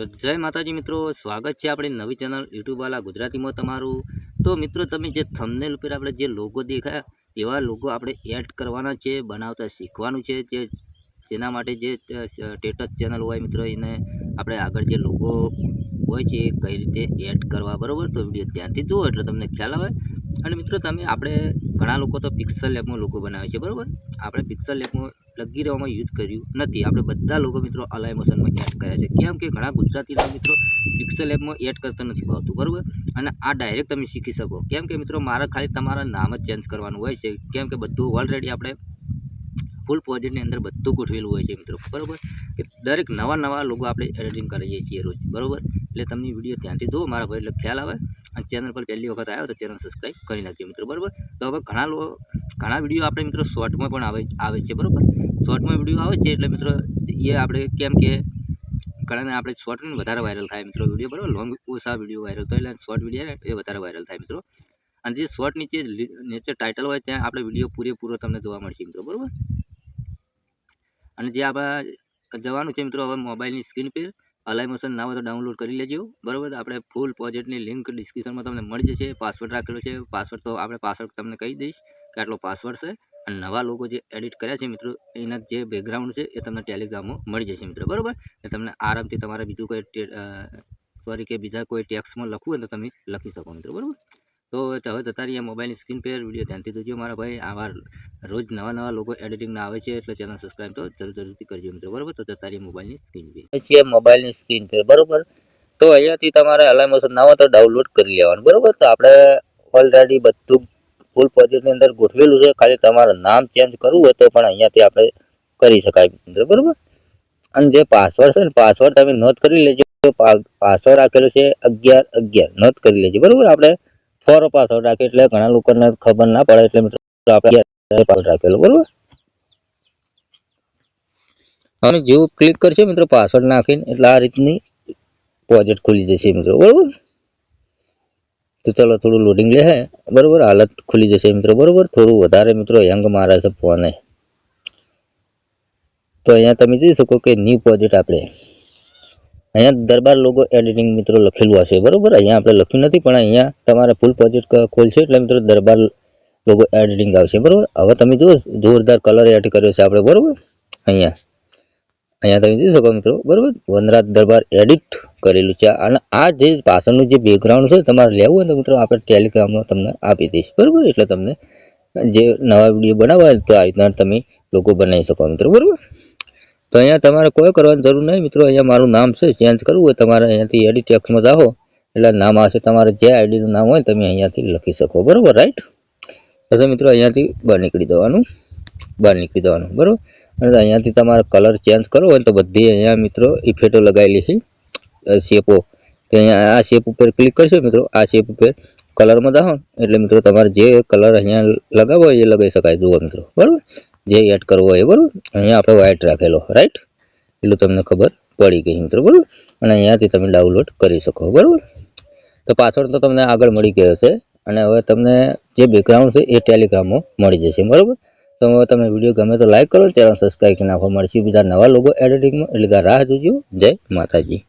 તો જય માતાજી મિત્રો, સ્વાગત છે આપણી નવી ચેનલ યુટ્યુબવાલા ગુજરાતીમાં તમારું. તો મિત્રો, તમે જે થંબનેલ ઉપર આપણે જે લોગો દેખાય, એવા લોગો આપણે એડ કરવાના છે, બનાવતા શીખવાનું છે, જે જેના માટે જે સ્ટેટસ ચેનલ હોય મિત્રો, એને આપણે આગળ જે લોગો હોય છે, એ કઈ રીતે એડ કરવા, બરાબર? તો વીડિયો ત્યાંથી જુઓ એટલે તમને ખ્યાલ આવે. અને મિત્રો, તમે આપણે ઘણા લોકો તો પિક્સલ લેબમાં લોગો બનાવે છે, બરાબર? આપણે પિક્સલ લેબમાં લગી રહેવામાં યુઝ કર્યું નથી. આપણે બધા લોકો મિત્રો અલાઈ મોશનમાં એડ કર્યા છે. કેમ કે ઘણા ગુજરાતીના મિત્રો પિક્સલ એપમાં એડ કરતા નથી ભાવતું, બરાબર? અને આ ડાયરેક્ટ તમે શીખી શકો. કેમ કે મિત્રો, મારે ખાલી તમારા નામ જ ચેન્જ કરવાનું હોય છે. કેમ કે બધું ઓલરેડી આપણે ફૂલ પ્રોજેક્ટની અંદર બધું ગોઠવેલું હોય છે મિત્રો, બરાબર? કે દરેક નવા નવા લોકો આપણે એડિટિંગ કરીએ છીએ રોજ, બરાબર? એટલે તમને વીડિયો ત્યાંથી જુઓ, મારા ભાઈ એટલે ખ્યાલ આવે. ચેનલ પર પહેલી વખત આવ્યો તો ચેનલ સબસ્ક્રાઈબ કરી નાખજો મિત્રો, બરાબર? તો હવે ઘણા લોકો ઘણા વીડિયો આપણે મિત્રો શોર્ટમાં પણ આવે આવે છે, બરાબર? શોર્ટમાં વીડિયો આવે છે એટલે મિત્રો એ આપણે કેમ કે ઘણાને આપણે શોર્ટ વધારે વાયરલ થાય મિત્રો વીડિયો બરાબર? લોંગ ઓછા વીડિયો વાયરલ થાય એટલે શોર્ટ વીડિયો એ વધારે વાયરલ થાય મિત્રો. અને જે શોર્ટ નીચે નીચે ટાઇટલ હોય ત્યાં આપણે વીડિયો પૂરેપૂરો તમને જોવા મળશે મિત્રો, બરાબર? અને જે આપણા જવાનું છે મિત્રો હવે મોબાઈલની સ્ક્રીન પર અલાઈ મોશન ના હોય તો ડાઉનલોડ કરી લેજો. બરાબર? આપણે ફૂલ પ્રોજેક્ટની લિંક ડિસ્ક્રિપ્શનમાં તમને મળી જશે. પાસવર્ડ રાખેલો છે. પાસવર્ડ તો આપણે પાસવર્ડ તમને કહી દઈશ કે આટલો પાસવર્ડ છે. અને નવા લોકો જે એડિટ કર્યા છે મિત્રો, એના જે બેકગ્રાઉન્ડ છે એ તમને ટેલિગ્રામમાં મળી જશે મિત્રો. બરાબર? એ તમને આરામથી તમારે બીજું કોઈ સોરી કે બીજા કોઈ ટેક્સમાં લખવું હોય તો તમે લખી શકો મિત્રો. બરાબર? તો હવે જતા રહીએ મોબાઈલની સ્ક્રીન પર વીડિયો ધ્યાનથી જોજો. મારા ભાઈ આવા રોજ નવા નવા લોકો એડિટિંગના આવે છે એટલે ચેનલ સબસ્ક્રાઈબ તો જરૂર જરૂરથી કરજો મિત્રો. બરાબર? તો જતા મોબાઈલની સ્ક્રીન પર. છે મોબાઈલની સ્ક્રીન પર. બરોબર? તો અહીંયાથી તમારે અલાર્મ મોશન ના હોય તો ડાઉનલોડ કરી લેવાનું. બરોબર? તો આપણે ઓલરેડી બધું ફૂલ પ્રોજેક્ટની અંદર ગોઠવેલું છે. ખાલી તમારું નામ ચેન્જ કરવું હોય તો પણ અહીંયાથી આપણે કરી શકાય મિત્રો. બરાબર? અને જે પાસવર્ડ છે ને પાસવર્ડ તમે નોંધ કરી લેજો. પાસવર્ડ રાખેલો છે અગિયાર અગિયાર. નોંધ કરી લેજો. બરાબર? આપણે ફોર પાછો રાખે એટલે ઘણા લોકોને ખબર ના પડે એટલે મિત્રો આપણે રાખેલો, બરાબર? અને જેવું ક્લિક કરશે મિત્રો પાસવર્ડ નાખીને એટલે આ રીતની પ્રોજેક્ટ ખુલી જશે મિત્રો, બરોબર? તો ચાલો થોડું લોડિંગ લે હે, બરોબર? હાલત ખુલી જશે મિત્રો, બરોબર? થોડું વધારે મિત્રો યંગ મારે છે ફોને તો અહીંયા તમે જોઈ શકો કે ન્યૂ પ્રોજેક્ટ આપણે અહીંયા દરબાર લોકો એડિટિંગ મિત્રો લખેલું હશે, બરોબર? અહીંયા આપણે લખ્યું નથી, પણ અહીંયા તમારે ફૂલ પ્રોજેક્ટ ખોલશે એટલે મિત્રો દરબાર લોકો એડિટિંગ આવશે, બરાબર? હવે તમે જુઓ, જોરદાર કલર એડ કર્યો છે આપણે, બરોબર? અહીંયા. અહીંયા તમે જોઈ શકો મિત્રો, બરોબર? વનરાજ દરબાર એડિટ કરેલું છે. અને આ જે પાછળનું જે બેકગ્રાઉન્ડ છે, તમારે લેવું હોય તો મિત્રો આપણે ટેલિગ્રામમાં તમને આપી દઈશ, બરાબર? એટલે તમને જે નવા વીડિયો બનાવવા તો આ રીતના તમે લોકો બનાવી શકો મિત્રો, બરોબર? તો અહીંયા તમારે કોઈ કરવાની જરૂર નહીં મિત્રો, અહીંયા મારું નામ છે ચેન્જ કરવું હોય તમારે અહીંયાથી એડિટ ટેક્સમાં જાઓ. એટલે નામ આવશે તમારે જે આઈડીનું નામ હોય તમે અહીંયાથી લખી શકો, બરાબર રાઈટ પછી મિત્રો અહીંયાથી બહાર નીકળી જવાનું, બહાર નીકળી જવાનું, બરાબર? અને અહીંયાથી તમારે કલર ચેન્જ કરવો હોય તો બધી અહીંયા મિત્રો ઇફેક્ટો લગાવેલી છે શેપો તો અહીંયા આ શેપ ઉપર ક્લિક કરશો મિત્રો, આ શેપ ઉપર કલરમાં જાઓ એટલે મિત્રો તમારે જે કલર અહીંયા લગાવો એ લગાવી શકાય, જુઓ મિત્રો, બરાબર? જે એડ કરવો હોય બરાબર? અહીંયા આપણે વ્હાઇટ રાખેલો રાઈટ એટલું તમને ખબર પડી ગઈ, મિત્રો, બરાબર? અને અહીંયાથી તમે ડાઉનલોડ કરી શકો, બરાબર? તો પાસવર્ડ તો તમને આગળ મળી ગયો છે અને હવે તમને જે બેકગ્રાઉન્ડ છે એ ટેલિગ્રામમાં મળી જશે, બરાબર? તો હવે તમે વીડિયો ગમે તો લાઈક કરો, ચેનલ સબસ્ક્રાઈબ નાખવા મળશે બીજા નવા લોકો એડિટિંગમાં એટલે કે રાહ જોજો. જય માતાજી.